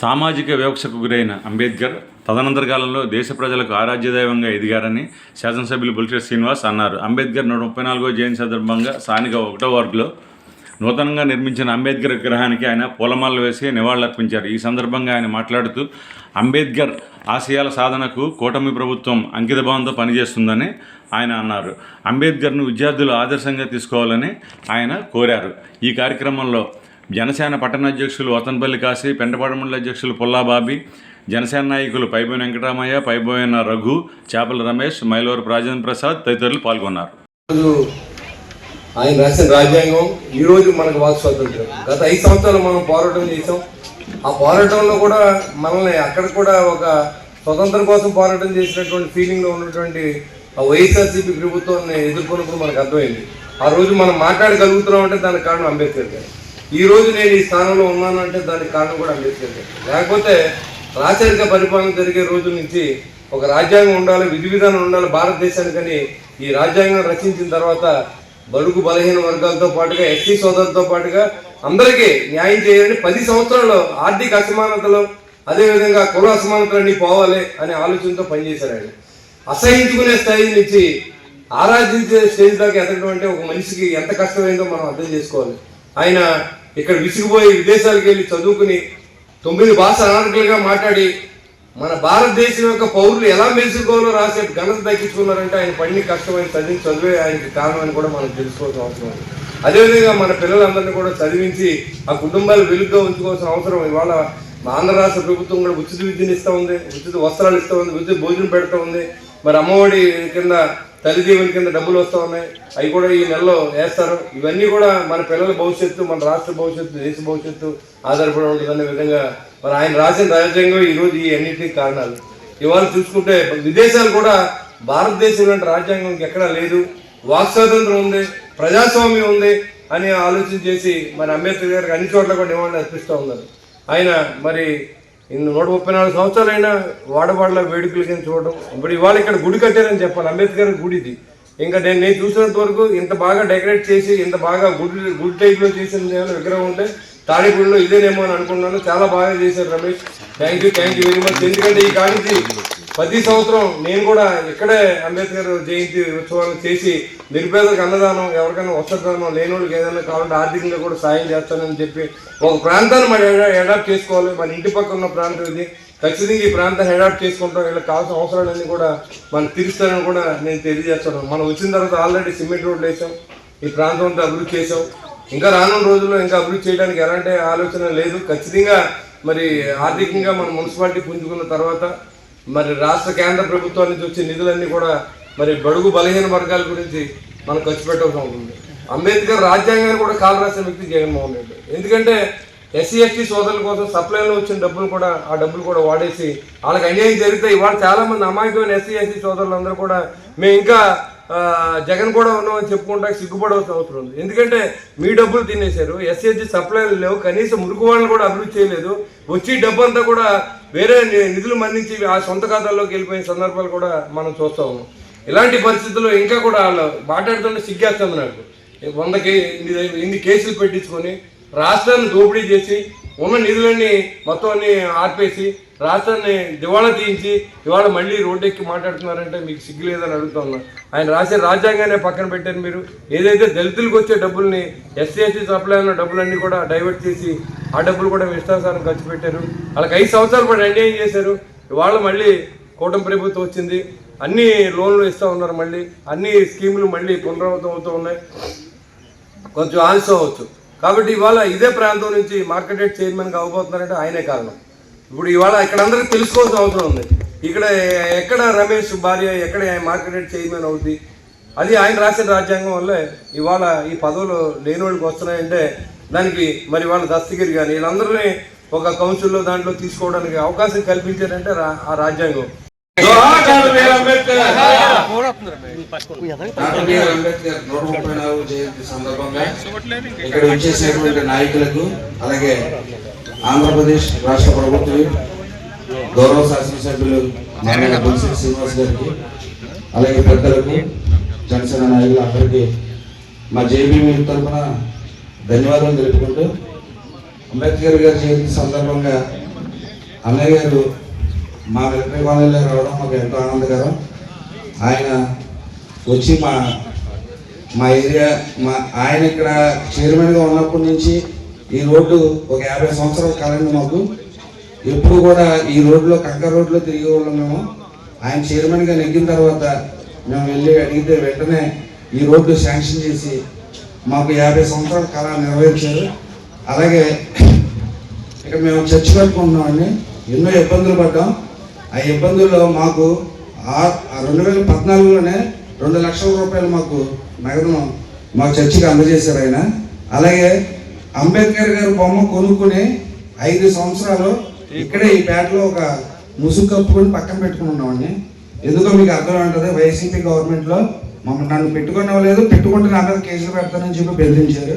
సామాజిక వివక్షకు గురైన అంబేద్కర్ తదనంతర కాలంలో దేశ ప్రజలకు ఆరాధ్యదైవంగా ఎదిగారని శాసనసభ్యులు బుల్షెట్ శ్రీనివాస్ అన్నారు. అంబేద్కర్ నూట ముప్పై నాలుగో జయంతి సందర్భంగా స్థానిక ఒకటో వార్డులో నూతనంగా నిర్మించిన అంబేద్కర్ విగ్రహానికి ఆయన పూలమాలలు వేసి నివాళులర్పించారు. ఈ సందర్భంగా ఆయన మాట్లాడుతూ అంబేద్కర్ ఆశయాల సాధనకు కూటమి ప్రభుత్వం అంకితభావంతో పనిచేస్తుందని ఆయన అన్నారు. అంబేద్కర్ను విద్యార్థులు ఆదర్శంగా తీసుకోవాలని ఆయన కోరారు. ఈ కార్యక్రమంలో జనసేన పట్టణ అధ్యక్షులు వతన్పల్లి కాశీ పెంటపాడు మండల అధ్యక్షులు పుల్లాబాబి జనసేన నాయకులు పైబోయిన వెంకటరామయ్య పైబోయిన రఘు చేపల రమేష్ మైలూరు రాజేంద్ర ప్రసాద్ తదితరులు పాల్గొన్నారు. ఆయన రాసిన రాజ్యాంగం ఈ రోజు మనకు వాక్ స్వాతంత్రం గత ఐదు సంవత్సరాలు మనం పోరాటం చేసాం ఆ పోరాటంలో కూడా మనల్ని అక్కడ కూడా ఒక స్వతంత్రం కోసం పోరాటం చేసినటువంటి ఫీలింగ్లో ఉన్నటువంటి ఆ వైఎస్ఆర్సీపీ ప్రభుత్వాన్ని ఎదుర్కొన్నప్పుడు మనకు అర్థమైంది. ఆ రోజు మనం మాట్లాడగలుగుతున్నాం అంటే దానికి కారణం అంబేద్కర్ గారు. ఈ రోజు నేను ఈ స్థానంలో ఉన్నానంటే దానికి కారణం కూడా అంబేద్కర్ లేకపోతే రాచరిక పరిపాలన జరిగే రోజుల నుంచి ఒక రాజ్యాంగం ఉండాలి విధి విధానం ఉండాలి భారతదేశానికని ఈ రాజ్యాంగం రచించిన తర్వాత బడుగు బలహీన వర్గాలతో పాటుగా ఎస్సీ సోదరులతో పాటుగా అందరికీ న్యాయం చేయాలని పది సంవత్సరాలు ఆర్థిక అసమానతలు అదేవిధంగా కుల అసమానతలన్నీ పోవాలి అనే ఆలోచనతో పనిచేశారు ఆయన. అసహించుకునే స్థాయి నుంచి ఆరాధించే స్టేజ్ దాకా ఎదగడం అంటే ఒక మనిషికి ఎంత కష్టమైందో మనం అర్థం చేసుకోవాలి. ఆయన ఇక్కడ విసిగిపోయి విదేశాలకు వెళ్ళి చదువుకుని తొమ్మిది భాష అనర్గలుగా మాట్లాడి మన భారతదేశం యొక్క పౌరులు ఎలా మెలుసుకోవాలో రాసే ఘనత దక్కించుకున్నారంటే ఆయన పడిన కష్టమైన చదివి చదివే ఆయనకి కారణం అని కూడా మనం తెలుసుకోవాల్సిన అవసరం ఉంది. అదేవిధంగా మన పిల్లలందరినీ కూడా చదివించి ఆ కుటుంబాలు వెలుగుగా ఉంచుకోవాల్సిన అవసరం ఇవాళ మా ఆంధ్ర రాష్ట్ర ప్రభుత్వం కూడా ఉచిత విద్యను ఇస్తూ ఉంది ఉచిత వస్త్రాలు ఇస్తూ ఉంది ఉచిత భోజనం పెడుతూ ఉంది. మరి అమ్మఒడి కింద తల్లిదీవుని కింద డబ్బులు వస్తూ ఉన్నాయి. అవి కూడా ఈ నెలలో వేస్తారు. ఇవన్నీ కూడా మన పిల్లల భవిష్యత్తు మన రాష్ట్ర భవిష్యత్తు దేశ భవిష్యత్తు ఆధారపడి ఉంటుందనే విధంగా మరి ఆయన రాసిన రాజ్యాంగం ఈరోజు ఈ అన్నింటికి కారణాలు. ఇవాళ చూసుకుంటే విదేశాలు కూడా భారతదేశం లాంటి రాజ్యాంగం ఎక్కడా లేదు. వాక్ స్వాతంత్రం ఉంది ప్రజాస్వామ్యం ఉంది అని ఆలోచన చేసి మరి అంబేద్కర్ గారికి అన్ని చోట్ల కూడా నివాళులు అర్పిస్తూ ఉన్నారు ఆయన మరి ఇన్ని నూట ముప్పై నాలుగు సంవత్సరాలైనా వాడవాడలో వేడుకలు కింద చూడడం. ఇప్పుడు ఇవాళ ఇక్కడ గుడి కట్టారని చెప్పాలి. అంబేద్కర్ గుడి ఇది. ఇంకా నేను నేను చూసినంత వరకు ఇంత బాగా డెకరేట్ చేసి ఇంత బాగా గుడ్ గుడ్ టైప్లో చేసిన విగ్రహం ఉంటే తాడిపూడిలో ఇదేనేమో అని అనుకున్నాను చాలా బాగా చేశారు Ramesh. Thank you thank you very much ఎందుకంటే ఈ కాడికి ప్రతి సంవత్సరం నేను కూడా ఇక్కడే అంబేద్కర్ జయంతి ఉత్సవాలు చేసి నిరుపేదలకు అన్నదానం ఎవరికైనా వస్త్రదానం లేని వాళ్ళకి ఏదైనా కావాలంటే ఆర్థికంగా కూడా సాయం చేస్తానని చెప్పి ఒక ప్రాంతాన్ని మనం అడాప్ట్ చేసుకోవాలి. మన ఇంటి పక్కన ఉన్న ప్రాంతం ఇది. ఖచ్చితంగా ఈ ప్రాంతాన్ని అడాప్ట్ చేసుకుంటాం. వీళ్ళకి కావాల్సిన అవసరాలన్నీ కూడా మనం తీరుస్తానని కూడా నేను తెలియజేస్తాను మనం వచ్చిన తర్వాత ఆల్రెడీ సిమెంట్ రోడ్లు వేసాం. ఈ ప్రాంతం అంతా అభివృద్ధి చేసాం ఇంకా రానున్న రోజుల్లో ఇంకా అభివృద్ధి చేయడానికి ఎలాంటి ఆలోచన లేదు. ఖచ్చితంగా మరి ఆర్థికంగా మన మున్సిపాలిటీ పుంజుకున్న తర్వాత మరి రాష్ట్ర కేంద్ర ప్రభుత్వాల నుంచి వచ్చే నిధులన్నీ కూడా మరి బడుగు బలహీన వర్గాల గురించి మనం ఖర్చు పెట్టవలసి ఉంటుంది అంబేద్కర్ రాజ్యాంగాన్ని కూడా కాలు రాసిన వ్యక్తి జగన్మోహన్ రెడ్డి. ఎందుకంటే ఎస్సీ ఎస్టీ సోదరుల కోసం సప్లైలో వచ్చిన డబ్బులు కూడా ఆ డబ్బులు కూడా వాడేసి వాళ్ళకి అన్యాయం జరిగితే ఇవాళ చాలామంది అమాయకమైన ఎస్సీ ఎస్టీ సోదరులందరూ కూడా మేము ఇంకా జగన్ కూడా ఉన్నామని చెప్పుకుంటా సిగ్గుపడవలసిన అవసరం ఉంది. ఎందుకంటే మీ డబ్బులు తినేశారు ఎస్సీఎస్టీ సప్లైలు లేవు కనీసం మురుగు వాళ్ళని కూడా అభివృద్ధి చేయలేదు. వచ్చి డబ్బు అంతా కూడా వేరే నిధులు మన్నించి ఆ సొంత ఖాతాల్లోకి వెళ్ళిపోయిన సందర్భాలు కూడా మనం చూస్తా ఉన్నాం. ఇలాంటి పరిస్థితుల్లో ఇంకా కూడా వాళ్ళు మాట్లాడుతుంటే సిగ్గేస్తుంది నాకు. వందకి కే ఇన్ని కేసులు పెట్టించుకొని రాష్ట్రాన్ని దోపిడీ చేసి ఉన్న నిధులన్నీ మొత్తం అన్ని ఆర్పేసి రాష్ట్రాన్ని దివాళా తీయించి ఇవాళ మళ్ళీ రోడ్డెక్కి మాట్లాడుతున్నారంటే మీకు సిగ్గు లేదని అడుగుతా ఉన్నా. ఆయన రాసే రాజ్యాంగానే పక్కన పెట్టారు మీరు. ఏదైతే దళితులకు వచ్చే డబ్బుల్ని ఎస్సీ ఎస్టీ సప్లై ఉన్న డబ్బులన్నీ కూడా డైవర్ట్ చేసి ఆ డబ్బులు కూడా ఇష్టానుసారం ఖర్చు పెట్టారు. వాళ్ళకి ఐదు సంవత్సరాలు పాటు అన్యాయం చేశారు. ఇవాళ మళ్ళీ కూటమి ప్రభుత్వం వచ్చింది. అన్ని లోన్లు ఇస్తూ ఉన్నారు మళ్ళీ. అన్ని స్కీములు మళ్ళీ పునరావృతం అవుతూ ఉన్నాయి. కొంచెం ఆలస్యం అవ్వచ్చు. కాబట్టి ఇవాళ ఇదే ప్రాంతం నుంచి మార్కెట్ రేట్ చైర్మన్గా అవ్వబోతున్నారంటే ఆయనే కారణం. ఇప్పుడు ఇవాళ ఇక్కడ అందరికీ తెలుసుకోవాల్సిన అవసరం ఉంది. ఇక్కడ ఎక్కడ రమేష్ భార్య ఎక్కడ మార్కెట్ రేట్ చైర్మన్ అవుద్ది? అది ఆయన రాసిన రాజ్యాంగం వల్లే ఇవాళ ఈ పదవులు లేని వాళ్ళకి వస్తున్నాయంటే దానికి మరి వాళ్ళ దస్తగిరి కానీ వీళ్ళందరినీ ఒక కౌన్సిల్లో దాంట్లో తీసుకోవడానికి అవకాశం కల్పించారంటే రా- ఆ రాజ్యాంగం. డాక్టర్ బిఆర్ అంబేద్కర్ నూట ముప్పై నాలుగు జయంతి సందర్భంగా ఇక్కడ వచ్చేసినటువంటి నాయకులకు అలాగే ఆంధ్రప్రదేశ్ రాష్ట్ర ప్రభుత్వం గౌరవ శాసనసభ్యులు నారాయణ బుల్సి శ్రీనివాస్ గారికి అలాగే పెద్దలకు జనసేన నాయకులు అందరికీ మా జేబీ తరఫున ధన్యవాదాలు తెలుపుకుంటూ అంబేద్కర్ గారి జయంతి సందర్భంగా అన్నయ్య గారు మా మిలిటరీ కాలేజీలో రావడం మాకు ఎంతో ఆనందకరం. ఆయన వచ్చి మా మా ఏరియా మా ఆయన ఇక్కడ చైర్మన్గా ఉన్నప్పటి నుంచి ఈ రోడ్డు ఒక యాభై సంవత్సరాల కాలండి మాకు. ఎప్పుడు కూడా ఈ రోడ్లో కంకర రోడ్లో తిరిగే వాళ్ళం మేము. ఆయన చైర్మన్గా నెగ్గిన తర్వాత మేము వెళ్ళి అడిగితే వెంటనే ఈ రోడ్డు శాంక్షన్ చేసి మాకు యాభై సంవత్సరాల కళ నెరవేర్చారు. అలాగే ఇక మేము చర్చి కట్టుకుంటున్నామండి. ఎన్నో ఇబ్బందులు పడ్డాం. ఆ ఇబ్బందుల్లో మాకు రెండు వేల పద్నాలుగులోనే రెండు లక్షల రూపాయలు మాకు నగదు మా చర్చికి అందజేశారు ఆయన. అలాగే అంబేద్కర్ గారి బొమ్మ కొనుక్కుని ఐదు సంవత్సరాలు ఇక్కడే ఈ పేటలో ఒక ముసుగు కప్పుకొని పక్కన పెట్టుకుని ఉన్నామండి. ఎందుకో మీకు అర్థం ఉంటుంది వైసీపీ గవర్నమెంట్లో మమ్మల్ని నన్ను పెట్టుకునే లేదు పెట్టుకుంటే నా మీద కేసులు పెడతానని చెప్పి బెదిరించారు.